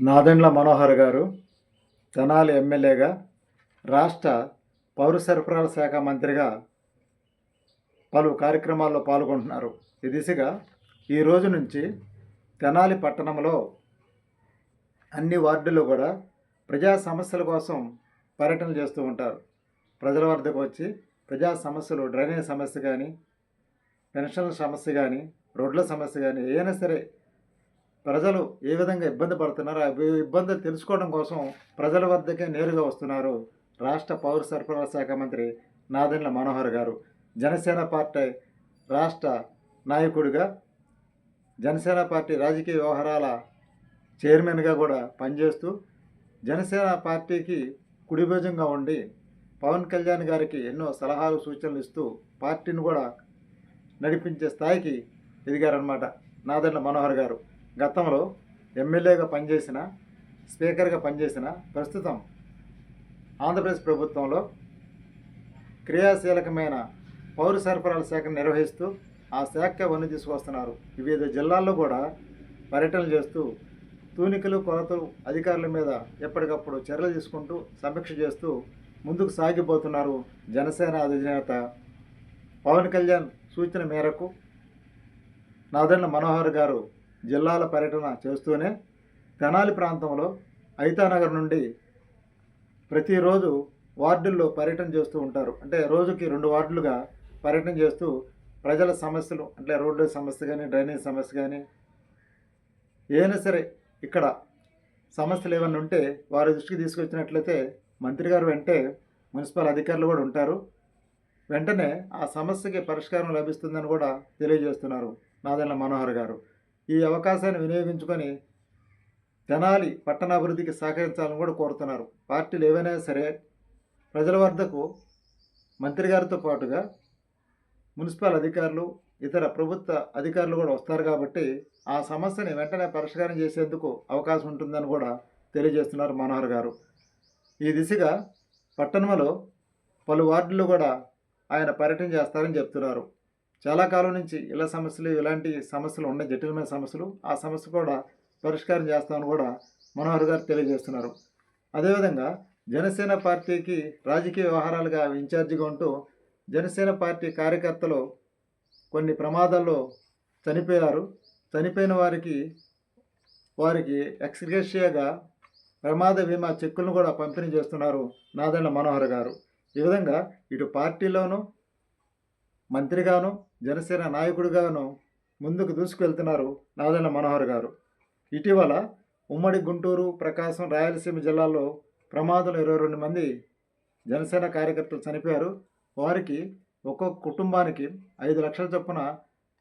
నాదెండ్ల మనోహర్ గారు తెనాలి ఎమ్మెల్యేగా రాష్ట్ర పౌర సరఫరాల శాఖ మంత్రిగా పలు కార్యక్రమాల్లో పాల్గొంటున్నారు. ఈ దిశగా ఈ రోజు నుంచి తెనాలి పట్టణంలో అన్ని వార్డులు కూడా ప్రజా సమస్యల కోసం పర్యటనలు చేస్తూ ఉంటారు. ప్రజల వద్దకు వచ్చి ప్రజా సమస్యలు డ్రైనేజ్ సమస్య కానీ పెన్షన్ల సమస్య కానీ రోడ్ల సమస్య కానీ ఏదైనా సరే ప్రజలు ఏ విధంగా ఇబ్బంది పడుతున్నారో ఆ ఇబ్బందులు తెలుసుకోవడం కోసం ప్రజల వద్దకే నేరుగా వస్తున్నారు రాష్ట్ర పౌర సరఫరాల శాఖ మంత్రి నాదెండ్ల మనోహర్ గారు. జనసేన పార్టీ రాష్ట్ర నాయకుడిగా జనసేన పార్టీ రాజకీయ వ్యవహారాల చైర్మన్గా కూడా పనిచేస్తూ జనసేన పార్టీకి కుడిభుజంగా ఉండి పవన్ కళ్యాణ్ గారికి ఎన్నో సలహాలు సూచనలు ఇస్తూ పార్టీని కూడా నడిపించే స్థాయికి ఎదిగారనమాట నాదెండ్ల మనోహర్ గారు. గతంలో ఎమ్మెల్యేగా పనిచేసిన స్పీకర్గా పనిచేసిన ప్రస్తుతం ఆంధ్రప్రదేశ్ ప్రభుత్వంలో క్రియాశీలకమైన పౌర సరఫరాల శాఖను నిర్వహిస్తూ ఆ శాఖ వన్ను తీసుకొస్తున్నారు వివిధ జిల్లాల్లో కూడా పర్యటనలు చేస్తూ తూనికలు కొలతలు అధికారుల మీద ఎప్పటికప్పుడు చర్యలు తీసుకుంటూ సమీక్ష చేస్తూ ముందుకు సాగిపోతున్నారు జనసేన అధినేత పవన్ కళ్యాణ్ సూచన మేరకు నాదెండ్ల మనోహర్ గారు జిల్లాల పర్యటన చేస్తూనే తెనాలి ప్రాంతంలో ఐతానగర్ నుండి ప్రతిరోజు వార్డుల్లో పర్యటన చేస్తూ ఉంటారు. అంటే రోజుకి రెండు వార్డులుగా పర్యటన చేస్తూ ప్రజల సమస్యలు అంటే రోడ్డు సమస్య కానీ డ్రైనేజ్ సమస్య కానీ ఏదైనా సరే ఇక్కడ సమస్యలు ఏమైనా ఉంటే వారి దృష్టికి తీసుకొచ్చినట్లయితే మంత్రి గారు వెంటే మున్సిపల్ అధికారులు కూడా ఉంటారు. వెంటనే ఆ సమస్యకి పరిష్కారం లభిస్తుందని కూడా తెలియజేస్తున్నారు నాదెల్ల మనోహర్ గారు. ఈ అవకాశాన్ని వినియోగించుకొని తెనాలి పట్టణాభివృద్ధికి సహకరించాలని కూడా కోరుతున్నారు. పార్టీలు ఏవైనా సరే ప్రజల వద్దకు మంత్రి గారితో పాటుగా మున్సిపల్ అధికారులు ఇతర ప్రభుత్వ అధికారులు కూడా వస్తారు కాబట్టి ఆ సమస్యని వెంటనే పరిష్కారం చేసేందుకు అవకాశం ఉంటుందని కూడా తెలియజేస్తున్నారు మనోహర్ గారు. ఈ దిశగా పట్టణంలో పలు వార్డుల్లో కూడా ఆయన పర్యటన చేస్తారని చెప్తున్నారు. చాలా కాలం నుంచి ఇలా సమస్యలు ఇలాంటి సమస్యలు ఉన్నాయి జటిలమైన సమస్యలు ఆ సమస్య కూడా పరిష్కారం చేస్తామని కూడా మనోహర్ గారు తెలియజేస్తున్నారు. అదేవిధంగా జనసేన పార్టీకి రాజకీయ వ్యవహారాలుగా ఇన్ఛార్జిగా ఉంటూ జనసేన పార్టీ కార్యకర్తలు కొన్ని ప్రమాదాల్లో చనిపోయారు. చనిపోయిన వారికి వారికి ఎక్స్గ్రేషియాగా ప్రమాద బీమా చెక్కులను కూడా పంపిణీ చేస్తున్నారు నాదెండ్ల మనోహర్ గారు. ఈ విధంగా ఇటు పార్టీలోనూ మంత్రిగాను జనసేన నాయకుడిగాను ముందుకు దూసుకెళ్తున్నారు నాదెండ్ల మనోహర్ గారు. ఇటీవల ఉమ్మడి గుంటూరు ప్రకాశం రాయలసీమ జిల్లాలో ప్రమాదంలో ఇరవై రెండు మంది జనసేన కార్యకర్తలు చనిపోయారు. వారికి ఒక్కొక్క కుటుంబానికి ఐదు లక్షల చొప్పున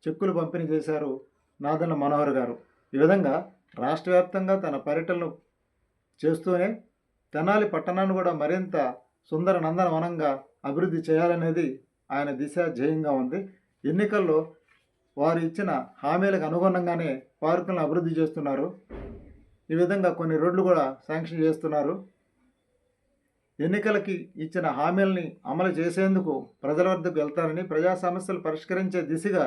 చెక్కులు పంపిణీ చేశారు నాదన్న మనోహర్ గారు. ఈ విధంగా రాష్ట్ర వ్యాప్తంగా తన పర్యటనలు చేస్తూనే తెనాలి పట్టణాన్ని కూడా మరింత సుందర నందనవనంగా అభివృద్ధి చేయాలనేది ఆయన దిశ ధ్యేయంగా ఉంది. ఎన్నికల్లో వారు ఇచ్చిన హామీలకు అనుగుణంగానే పార్కులను అభివృద్ధి చేస్తున్నారు. ఈ విధంగా కొన్ని రోడ్లు కూడా శాంక్షన్ చేస్తున్నారు. ఎన్నికలకి ఇచ్చిన హామీలని అమలు చేసేందుకు ప్రజల వద్దకు వెళ్తారని ప్రజా సమస్యలు పరిష్కరించే దిశగా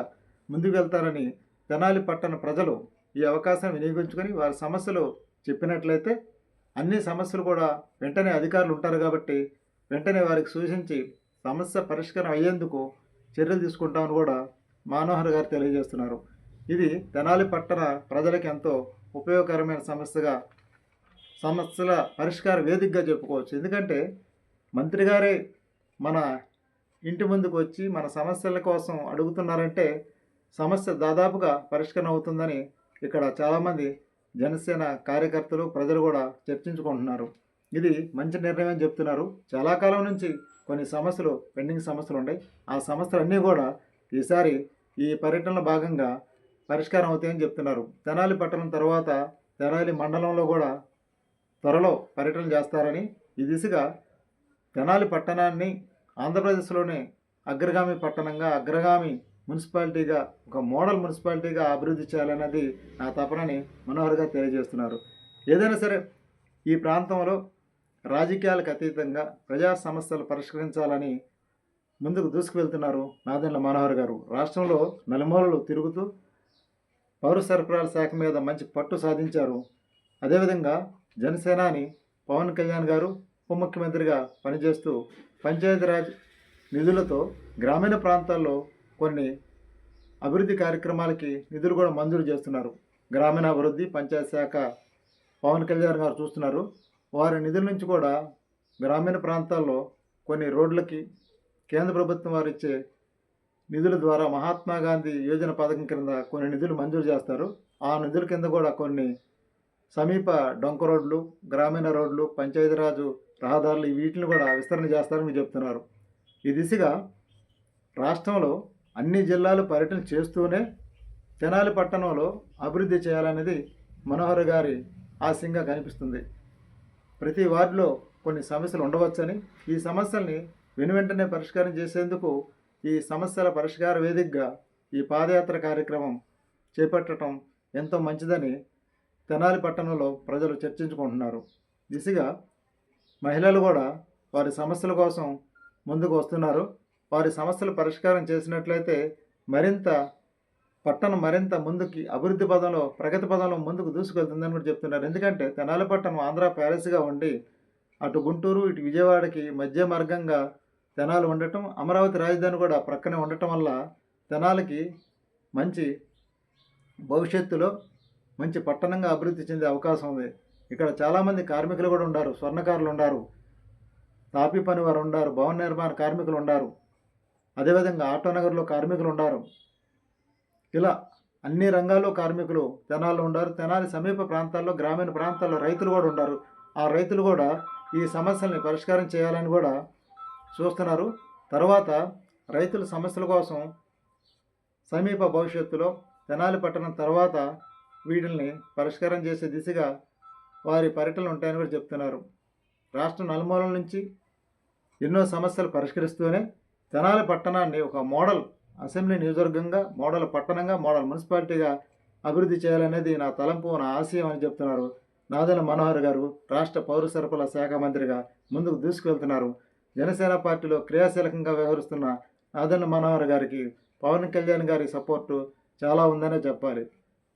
ముందుకు వెళ్తారని తెనాలి పట్టణ ప్రజలు ఈ అవకాశం వినియోగించుకొని వారి సమస్యలు చెప్పినట్లయితే అన్ని సమస్యలు కూడా వెంటనే అధికారులు ఉంటారు కాబట్టి వెంటనే వారికి సూచించి సమస్య పరిష్కారం అయ్యేందుకు చర్యలు తీసుకుంటామని కూడా మనోహర్ గారు తెలియజేస్తున్నారు. ఇది తెనాలి పట్టణ ప్రజలకు ఎంతో ఉపయోగకరమైన సమస్యగా సమస్యల పరిష్కార వేదికగా చెప్పుకోవచ్చు. ఎందుకంటే మంత్రి గారే మన ఇంటి ముందుకు వచ్చి మన సమస్యల కోసం అడుగుతున్నారంటే సమస్య దాదాపుగా పరిష్కారం అవుతుందని ఇక్కడ చాలామంది జనసేన కార్యకర్తలు ప్రజలు కూడా చర్చించుకుంటున్నారు. ఇది మంచి నిర్ణయం అని చెప్తున్నారు. చాలా కాలం నుంచి కొన్ని సమస్యలు పెండింగ్ సమస్యలు ఉన్నాయి ఆ సమస్యలన్నీ కూడా ఈసారి ఈ పర్యటనలో భాగంగా పరిష్కారం అవుతాయని చెప్తున్నారు. తెనాలి పట్టణం తర్వాత తెనాలి మండలంలో కూడా త్వరలో పర్యటన చేస్తారని ఈ దిశగా తెనాలి పట్టణాన్ని ఆంధ్రప్రదేశ్లోనే అగ్రగామి పట్టణంగా అగ్రగామి మున్సిపాలిటీగా ఒక మోడల్ మున్సిపాలిటీగా అభివృద్ధి చేయాలన్నది నా తపనని మనోహర్గా తెలియజేస్తున్నారు. ఏదైనా సరే ఈ ప్రాంతంలో రాజకీయాలకు అతీతంగా ప్రజా సమస్యలు పరిష్కరించాలని ముందుకు దూసుకువెళ్తున్నారు నాదెండ్ల మనోహర్ గారు. రాష్ట్రంలో నలుమూలలు తిరుగుతూ పౌర సరఫరాల శాఖ మీద మంచి పట్టు సాధించారు. అదేవిధంగా జనసేనాని పవన్ కళ్యాణ్ గారు ఉప ముఖ్యమంత్రిగా పనిచేస్తూ పంచాయతీరాజ్ నిధులతో గ్రామీణ ప్రాంతాల్లో కొన్ని అభివృద్ధి కార్యక్రమాలకి నిధులు కూడా మంజూరు చేస్తున్నారు. గ్రామీణాభివృద్ధి పంచాయతీ శాఖ పవన్ కళ్యాణ్ గారు చూస్తున్నారు. వారి నిధుల నుంచి కూడా గ్రామీణ ప్రాంతాల్లో కొన్ని రోడ్లకి కేంద్ర ప్రభుత్వం వారు ఇచ్చే నిధుల ద్వారా మహాత్మా గాంధీ యోజన పథకం కింద కొన్ని నిధులు మంజూరు చేస్తారు. ఆ నిధుల కింద కూడా కొన్ని సమీప డొంక రోడ్లు గ్రామీణ రోడ్లు పంచాయతీరాజు రహదారులు వీటిని కూడా విస్తరణ చేస్తారని మీరు చెప్తున్నారు. ఈ దిశగా రాష్ట్రంలో అన్ని జిల్లాలు పర్యటన చేస్తూనే తెనాలి పట్టణంలో అభివృద్ధి చేయాలనేది మనోహర్ గారి ఆశయంగా కనిపిస్తుంది. ప్రతి వార్డులో కొన్ని సమస్యలు ఉండవచ్చని ఈ సమస్యల్ని వెనువెంటనే పరిష్కారం చేసేందుకు ఈ సమస్యల పరిష్కార వేదికగా ఈ పాదయాత్ర కార్యక్రమం చేపట్టడం ఎంతో మంచిదని తెనాలి పట్టణంలో ప్రజలు చర్చించుకుంటున్నారు. దిశగా మహిళలు కూడా వారి సమస్యల కోసం ముందుకు వస్తున్నారు. వారి సమస్యలు పరిష్కారం చేసినట్లయితే మరింత పట్టణం మరింత ముందుకి అభివృద్ధి పదంలో ప్రగతి పదంలో ముందుకు దూసుకెళ్తుందని కూడా చెప్తున్నారు. ఎందుకంటే తెనాలి పట్టణం ఆంధ్ర ప్యాలెస్గా ఉండి అటు గుంటూరు ఇటు విజయవాడకి మధ్య మార్గంగా తెనాలు ఉండటం అమరావతి రాజధాని కూడా ప్రక్కనే ఉండటం వల్ల తెనాలకి మంచి భవిష్యత్తులో మంచి పట్టణంగా అభివృద్ధి చెందే అవకాశం ఉంది. ఇక్కడ చాలామంది కార్మికులు కూడా ఉన్నారు స్వర్ణకారులు ఉన్నారు తాపీ పని వారు ఉన్నారు భవన నిర్మాణ కార్మికులు ఉన్నారు అదేవిధంగా ఆటో నగర్లో కార్మికులు ఉన్నారు ఇలా అన్ని రంగాల్లో కార్మికులు తెనాల్లో ఉండారు. తెనాలి సమీప ప్రాంతాల్లో గ్రామీణ ప్రాంతాల్లో రైతులు కూడా ఉన్నారు ఆ రైతులు కూడా ఈ సమస్యల్ని పరిష్కారం చేయాలని కూడా చూస్తున్నారు. తర్వాత రైతుల సమస్యల కోసం సమీప భవిష్యత్తులో తెనాలి పట్టణం తర్వాత వీటిల్ని పరిష్కారం చేసే దిశగా వారి పర్యటనలు ఉంటాయని కూడా చెప్తున్నారు. రాష్ట్రం నలుమూలల నుంచి ఎన్నో సమస్యలు పరిష్కరిస్తూనే తెనాలి పట్టణాన్ని ఒక మోడల్ అసెంబ్లీ నియోజకవర్గంగా మోడల్ పట్టణంగా మోడల్ మున్సిపాలిటీగా అభివృద్ధి చేయాలనేది నా తలంపు నా ఆశయం అని చెప్తున్నారు నాదెల మనోహర్ గారు రాష్ట్ర పౌర సరఫరాల శాఖ మంత్రిగా ముందుకు దూసుకువెళ్తున్నారు. జనసేన పార్టీలో క్రియాశీలకంగా వ్యవహరిస్తున్న నాదెల మనోహర్ గారికి పవన్ కళ్యాణ్ గారి సపోర్టు చాలా ఉందనే చెప్పాలి.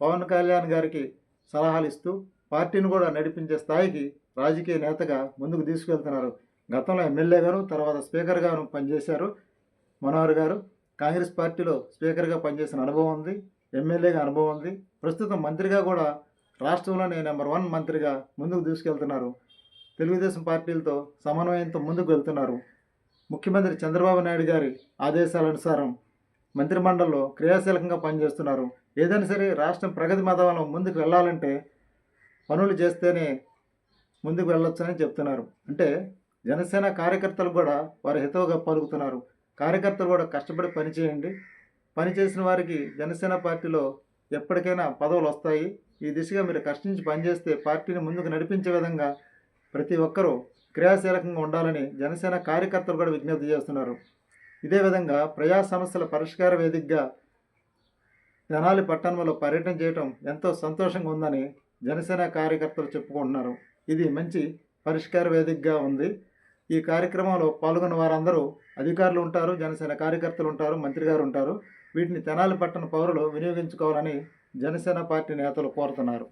పవన్ కళ్యాణ్ గారికి సలహాలు ఇస్తూ పార్టీని కూడా నడిపించే స్థాయికి రాజకీయ నేతగా ముందుకు తీసుకెళ్తున్నారు గతంలో ఎమ్మెల్యేగాను తర్వాత స్పీకర్గాను పనిచేశారు మనోహర్ గారు. కాంగ్రెస్ పార్టీలో స్పీకర్గా పనిచేసిన అనుభవం ఉంది ఎమ్మెల్యేగా అనుభవం ఉంది. ప్రస్తుతం మంత్రిగా కూడా రాష్ట్రంలోనే నెంబర్ వన్ మంత్రిగా ముందుకు తీసుకెళ్తున్నారు తెలుగుదేశం పార్టీలతో సమన్వయంతో ముందుకు వెళ్తున్నారు. ముఖ్యమంత్రి చంద్రబాబు నాయుడు గారి ఆదేశాలనుసారం మంత్రిమండలిలో క్రియాశీలకంగా పనిచేస్తున్నారు. ఏదైనా సరే రాష్ట్రం ప్రగతి మతంలో ముందుకు వెళ్ళాలంటే పనులు చేస్తేనే ముందుకు వెళ్ళొచ్చని చెప్తున్నారు. అంటే జనసేన కార్యకర్తలు కూడా వారి హితవుగా పలుకుతున్నారు. కార్యకర్తలు కూడా కష్టపడి పనిచేయండి పనిచేసిన వారికి జనసేన పార్టీలో ఎప్పటికైనా పదవులు వస్తాయి. ఈ దిశగా మీరు కష్టించి పనిచేస్తే పార్టీని ముందుకు నడిపించే విధంగా ప్రతి ఒక్కరూ క్రియాశీలకంగా ఉండాలని జనసేన కార్యకర్తలు కూడా విజ్ఞప్తి చేస్తున్నారు. ఇదే విధంగా ప్రజా సమస్యల పరిష్కార వేదికగా తెనాలి పట్టణంలో పర్యటన చేయడం ఎంతో సంతోషంగా ఉందని జనసేన కార్యకర్తలు చెప్పుకుంటున్నారు. ఇది మంచి పరిష్కార వేదికగా ఉంది. ఈ కార్యక్రమంలో పాల్గొన్న వారందరూ అధికారులు ఉంటారు జనసేన కార్యకర్తలు ఉంటారు మంత్రి గారు ఉంటారు. వీటిని తెనాలి పట్టణ పౌరులు వినియోగించుకోవాలని జనసేన పార్టీ నేతలు కోరుతున్నారు.